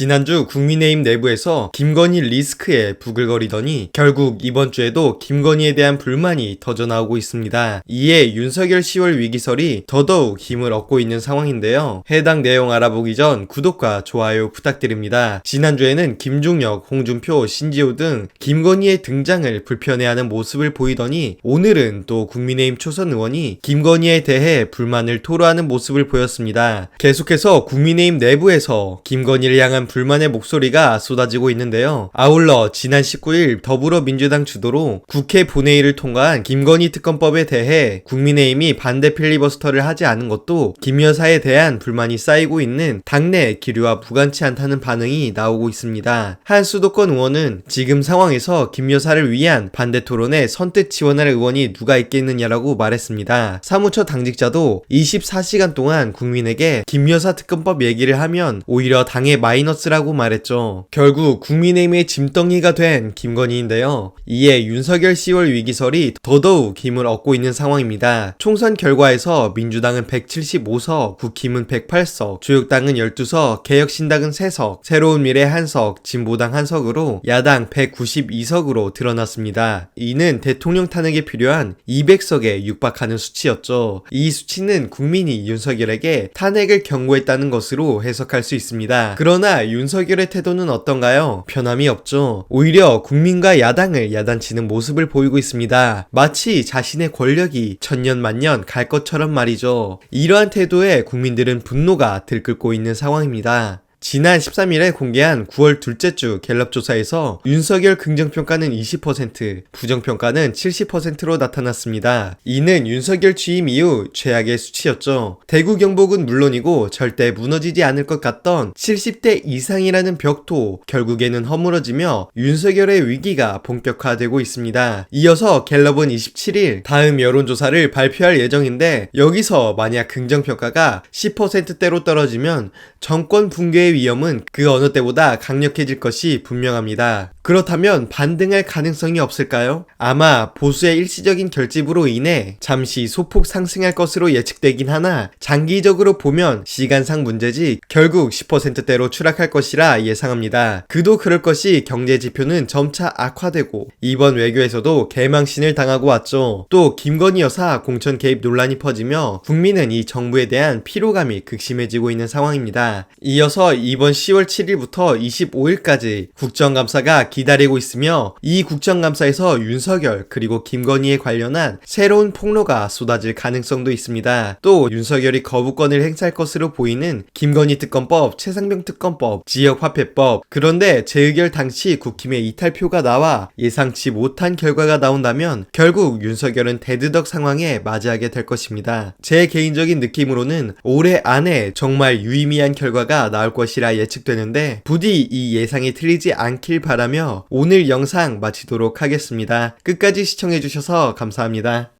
지난주 국민의힘 내부에서 김건희 리스크에 부글거리더니 결국 이번 주에도 김건희에 대한 불만이 터져나오고 있습니다. 이에 윤석열 10월 위기설이 더더욱 힘을 얻고 있는 상황인데요. 해당 내용 알아보기 전 구독과 좋아요 부탁드립니다. 지난주에는 김중혁, 홍준표, 신지호 등 김건희의 등장을 불편해하는 모습을 보이더니 오늘은 또 국민의힘 초선 의원이 김건희에 대해 불만을 토로하는 모습을 보였습니다. 계속해서 국민의힘 내부에서 김건희를 향한 불만의 목소리가 쏟아지고 있는데요. 아울러 지난 19일 더불어민주당 주도로 국회 본회의를 통과한 김건희 특검법에 대해 국민의힘이 반대 필리버스터를 하지 않은 것도 김 여사에 대한 불만이 쌓이고 있는 당내 기류와 무관치 않다는 반응이 나오고 있습니다. 한 수도권 의원은 지금 상황에서 김 여사를 위한 반대 토론에 선뜻 지원할 의원이 누가 있겠느냐라고 말했습니다. 사무처 당직자도 24시간 동안 국민에게 김 여사 특검법 얘기를 하면 오히려 당의 마이너스 라고 말했죠. 결국 국민의힘의 짐덩이가 된 김건희인데요. 이에 윤석열 10월 위기설이 더더욱 힘을 얻고 있는 상황입니다. 총선 결과에서 민주당은 175석, 국힘은 108석, 조육당은 12석, 개혁신당은 3석, 새로운 미래 1석, 진보당 1석으로 야당 192석으로 드러났습니다. 이는 대통령 탄핵에 필요한 200석에 육박하는 수치였죠. 이 수치는 국민이 윤석열에게 탄핵을 경고했다는 것으로 해석할 수 있습니다. 그러나 윤석열의 태도는 어떤가요? 변함이 없죠. 오히려 국민과 야당을 야단치는 모습을 보이고 있습니다. 마치 자신의 권력이 천년만년 갈 것처럼 말이죠. 이러한 태도에 국민들은 분노가 들끓고 있는 상황입니다. 지난 13일에 공개한 9월 둘째 주 갤럽 조사에서 윤석열 긍정평가는 20%, 부정평가는 70%로 나타났습니다. 이는 윤석열 취임 이후 최악의 수치였죠. 대구 경북은 물론이고 절대 무너지지 않을 것 같던 70대 이상이라는 벽도 결국에는 허물어지며 윤석열의 위기가 본격화되고 있습니다. 이어서 갤럽은 27일 다음 여론조사를 발표할 예정인데 여기서 만약 긍정평가가 10%대로 떨어지면 정권 붕괴의 위험은 그 어느 때보다 강력해질 것이 분명합니다. 그렇다면 반등할 가능성이 없을까요? 아마 보수의 일시적인 결집으로 인해 잠시 소폭 상승할 것으로 예측되긴 하나 장기적으로 보면 시간상 문제지 결국 10%대로 추락할 것이라 예상합니다. 그도 그럴 것이 경제 지표는 점차 악화되고 이번 외교에서도 개망신을 당하고 왔죠. 또 김건희 여사 공천 개입 논란이 퍼지며 국민은 이 정부에 대한 피로감이 극심해지고 있는 상황입니다. 이어서 이번 10월 7일부터 25일까지 국정감사가 기다리고 있으며 이 국정감사에서 윤석열 그리고 김건희에 관련한 새로운 폭로가 쏟아질 가능성도 있습니다. 또 윤석열이 거부권을 행사할 것으로 보이는 김건희 특검법, 최상병 특검법, 지역화폐법 그런데 재의결 당시 국힘의 이탈표가 나와 예상치 못한 결과가 나온다면 결국 윤석열은 대드덕 상황에 맞이하게 될 것입니다. 제 개인적인 느낌으로는 올해 안에 정말 유의미한 결과가 나올 것이라 예측되는데 부디 이 예상이 틀리지 않길 바라며 오늘 영상 마치도록 하겠습니다. 끝까지 시청해주셔서 감사합니다.